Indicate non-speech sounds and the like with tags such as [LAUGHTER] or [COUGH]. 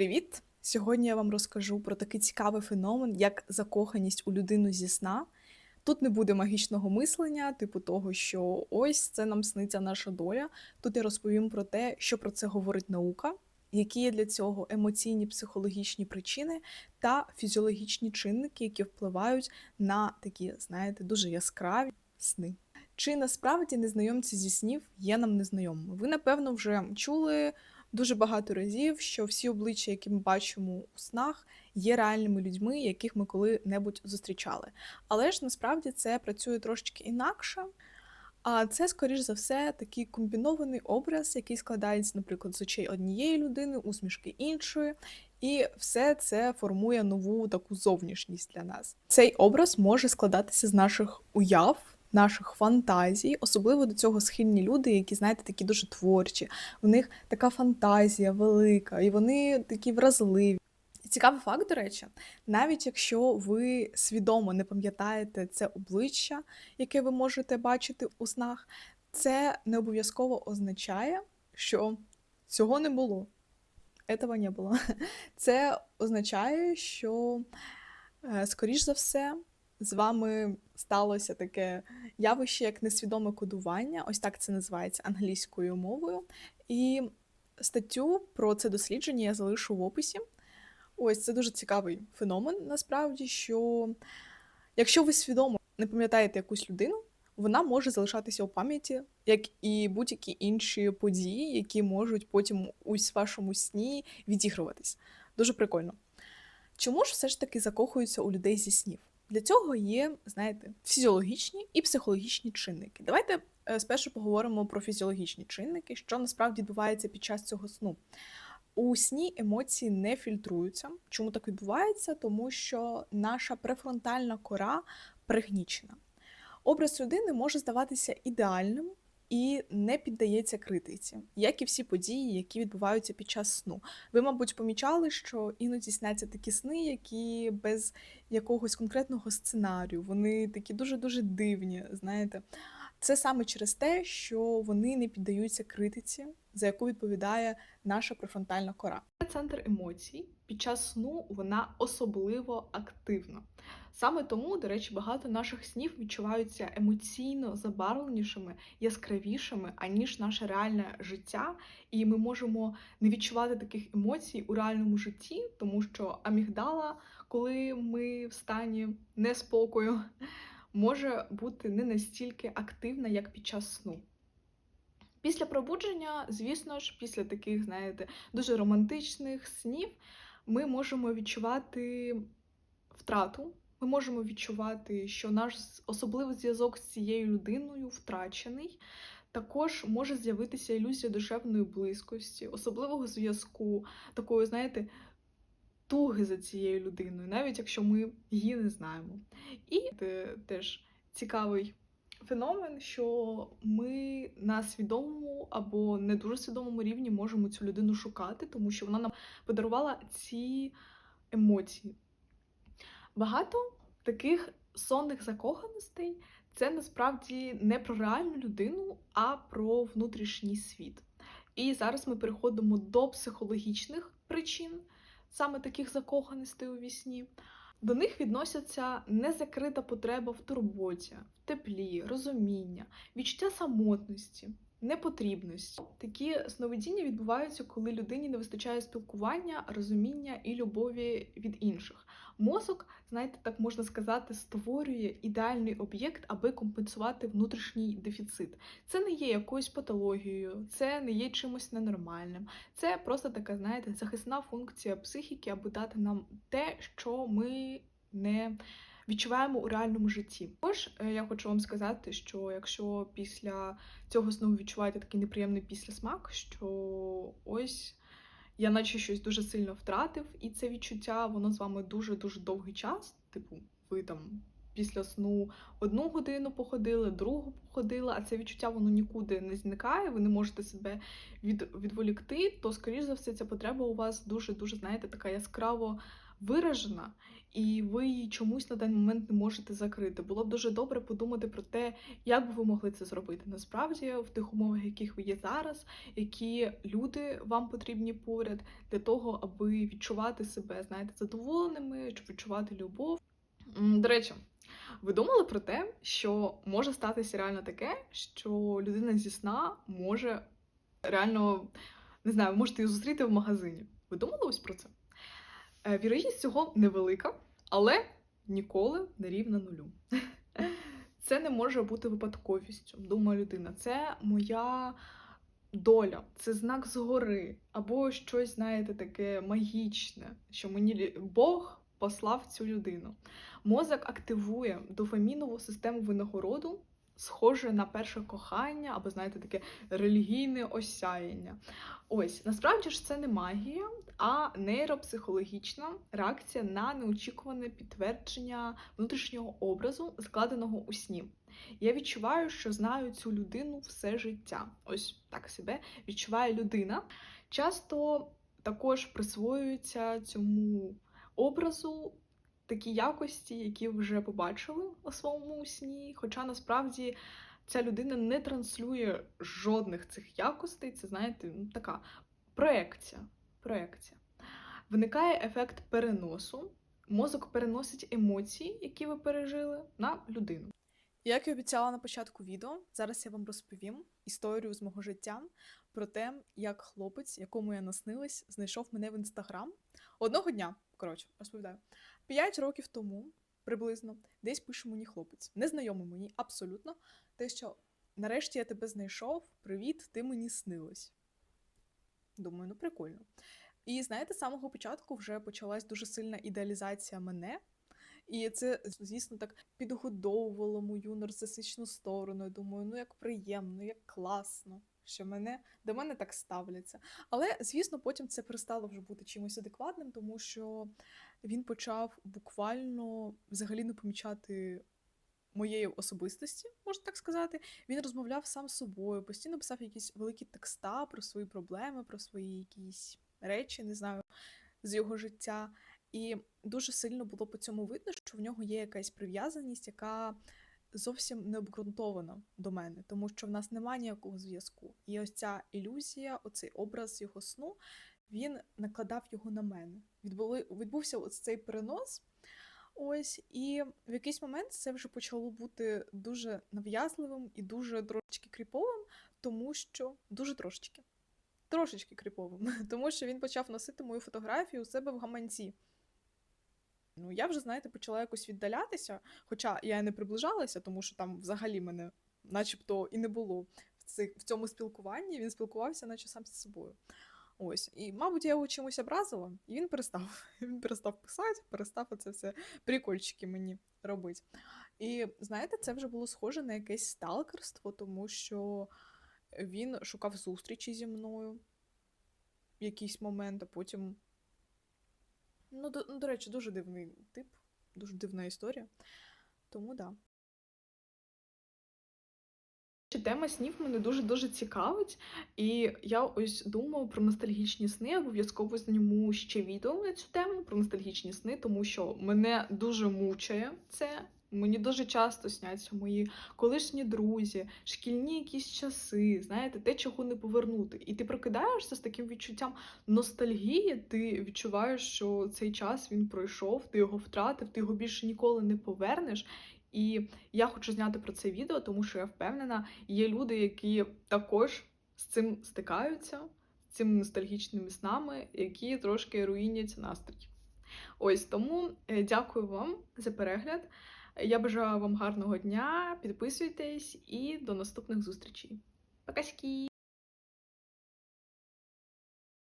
Привіт! Сьогодні я вам розкажу про такий цікавий феномен, як закоханість у людину зі сна. Тут не буде магічного мислення, типу того, що ось це нам сниться наша доля. Тут я розповім про те, що про це говорить наука, які є для цього емоційні психологічні причини та фізіологічні чинники, які впливають на такі, знаєте, дуже яскраві сни. Чи насправді незнайомці зі снів є нам незнайомими? Ви, напевно, вже чули дуже багато разів, що всі обличчя, які ми бачимо у снах, є реальними людьми, яких ми коли-небудь зустрічали. Але ж насправді це працює трошечки інакше. А це, скоріш за все, такий комбінований образ, який складається, наприклад, з очей однієї людини, усмішки іншої, і все це формує нову таку зовнішність для нас. Цей образ може складатися з наших уяв, наших фантазій, особливо до цього схильні люди, які, знаєте, такі дуже творчі. У них така фантазія велика, і вони такі вразливі. Цікавий факт, до речі, навіть якщо ви свідомо не пам'ятаєте це обличчя, яке ви можете бачити у снах, це не обов'язково означає, що цього не було. Этого не було. [LAUGHS] Це означає, що, е, скоріш за все, з вами сталося таке явище, як несвідоме кодування, ось так це називається англійською мовою. І статтю про це дослідження я залишу в описі. Ось це дуже цікавий феномен, насправді, що якщо ви свідомо не пам'ятаєте якусь людину, вона може залишатися у пам'яті, як і будь-які інші події, які можуть потім у вашому сні відігруватись. Дуже прикольно. Чому ж все ж таки закохуються у людей зі снів? Для цього є, знаєте, фізіологічні і психологічні чинники. Давайте е, спершу поговоримо про фізіологічні чинники, що насправді відбувається під час цього сну. У сні емоції не фільтруються. Чому так відбувається? Тому що наша префронтальна кора пригнічена. Образ людини може здаватися ідеальним і не піддається критиці, як і всі події, які відбуваються під час сну. Ви, мабуть, помічали, що іноді сняться такі сни, які без якогось конкретного сценарію, вони такі дуже-дуже дивні, знаєте. Це саме через те, що вони не піддаються критиці, за яку відповідає наша префронтальна кора. Центр емоцій під час сну вона особливо активна. Саме тому, до речі, багато наших снів відчуваються емоційно забарвленішими, яскравішими, аніж наше реальне життя. І ми можемо не відчувати таких емоцій у реальному житті, тому що амігдала, коли ми в стані неспокою, може бути не настільки активна, як під час сну. Після пробудження, звісно ж, після таких, знаєте, дуже романтичних снів, ми можемо відчувати втрату. Ми можемо відчувати, що наш особливий зв'язок з цією людиною втрачений. Також може з'явитися ілюзія душевної близькості, особливого зв'язку, такої, знаєте, туги за цією людиною, навіть якщо ми її не знаємо. І це теж цікавий феномен, що ми на свідомому або не дуже свідомому рівні можемо цю людину шукати, тому що вона нам подарувала ці емоції. Багато таких сонних закоханостей це насправді не про реальну людину, а про внутрішній світ. І зараз ми переходимо до психологічних причин саме таких закоханостей у вісні. До них відносяться незакрита потреба в турботі, в теплі, розуміння, відчуття самотності, непотрібності. Такі сновидіння відбуваються, коли людині не вистачає спілкування, розуміння і любові від інших. Мозок, знаєте, так можна сказати, створює ідеальний об'єкт, аби компенсувати внутрішній дефіцит. Це не є якоюсь патологією, це не є чимось ненормальним. Це просто така, знаєте, захисна функція психіки, аби дати нам те, що ми не відчуваємо у реальному житті. Також е, я хочу вам сказати, що якщо після цього знову відчуваєте такий неприємний післясмак, що ось я наче щось дуже сильно втратив, і це відчуття, воно з вами дуже-дуже довгий час. Типу, ви там після сну одну годину походили, другу походили, а це відчуття воно нікуди не зникає, ви не можете себе від, відволікти, то, скоріш за все, ця потреба у вас дуже-дуже, знаєте, така яскраво виражена, і ви чомусь на даний момент не можете закрити. Було б дуже добре подумати про те, як би ви могли це зробити. Насправді, в тих умовах, яких ви є зараз, які люди вам потрібні поряд, для того, аби відчувати себе, знаєте, задоволеними, щоб відчувати любов. До речі, ви думали про те, що може статися реально таке, що людина зі сна може реально, не знаю, ви можете її зустріти в магазині. Ви думали ось про це? Е, Вірогідність цього невелика, але ніколи не рівна нулю. [LAUGHS] Це не може бути випадковістю, думає людина. Це моя доля, це знак згори, або щось, знаєте, таке магічне, що мені Бог послав цю людину. Мозок активує дофамінову систему винагороду, схоже на перше кохання, або, знаєте, таке релігійне осяяння. Ось, насправді ж це не магія, а нейропсихологічна реакція на неочікуване підтвердження внутрішнього образу, складеного у сні. Я відчуваю, що знаю цю людину все життя. Ось так себе відчуває людина. Часто також присвоюються цьому образу такі якості, які вже побачили у своєму сні. Хоча насправді ця людина не транслює жодних цих якостей. Це, знаєте, ну, така проекція. проекція. Виникає ефект переносу. Мозок переносить емоції, які ви пережили, на людину. Як і обіцяла на початку відео, зараз я вам розповім історію з мого життя про те, як хлопець, якому я наснилась, знайшов мене в інстаграм. Одного дня, коротше, розповідаю, п'ять років тому, приблизно, десь пише мені хлопець, незнайомий мені абсолютно, те, що нарешті я тебе знайшов, привіт, ти мені снилась. Думаю, ну прикольно. І знаєте, з самого початку вже почалась дуже сильна ідеалізація мене. І це, звісно, так підгодовувало мою нарцисичну сторону. Я думаю, ну як приємно, як класно, що мене до мене так ставляться. Але, звісно, потім це перестало вже бути чимось адекватним, тому що він почав буквально взагалі не помічати моєї особистості, можна так сказати. Він розмовляв сам з собою, постійно писав якісь великі текста про свої проблеми, про свої якісь речі, не знаю, з його життя. І дуже сильно було по цьому видно, що в нього є якась прив'язаність, яка зовсім не обґрунтована до мене, тому що в нас немає ніякого зв'язку. І ось ця ілюзія, оцей образ його сну, він накладав його на мене. Відбули, відбувся ось цей перенос. Ось, і в якийсь момент це вже почало бути дуже нав'язливим і дуже трошечки кріповим, тому що дуже трошечки. Трошечки кріповим, [LAUGHS] тому що він почав носити мою фотографію у себе в гаманці. Ну, я вже, знаєте, почала якось віддалятися, хоча я не приближалася, тому що там взагалі мене начебто і не було в, цих, в цьому спілкуванні. Він спілкувався, наче сам з собою. Ось, і, мабуть, я його чимось образила, і він перестав. [LAUGHS] Він перестав писати, перестав оце все прикольчики мені робити. І знаєте, це вже було схоже на якесь сталкерство, тому що він шукав зустрічі зі мною в якийсь момент, а потім. Ну, до, ну, до речі, дуже дивний тип, дуже дивна історія. Тому да. Тема снів мене дуже-дуже цікавить, і я ось думаю про ностальгічні сни. Обов'язково зніму ще відео на цю тему про ностальгічні сни, тому що мене дуже мучає це. Мені дуже часто сняться мої колишні друзі, шкільні якісь часи, знаєте, те, чого не повернути. І ти прокидаєшся з таким відчуттям ностальгії, ти відчуваєш, що цей час він пройшов, ти його втратив, ти його більше ніколи не повернеш. І я хочу зняти про це відео, тому що я впевнена, є люди, які також з цим стикаються, з цими ностальгічними снами, які трошки руїнять настрій. Ось тому е, дякую вам за перегляд. Я бажаю вам гарного дня, підписуйтесь і до наступних зустрічей. Пока-ськи!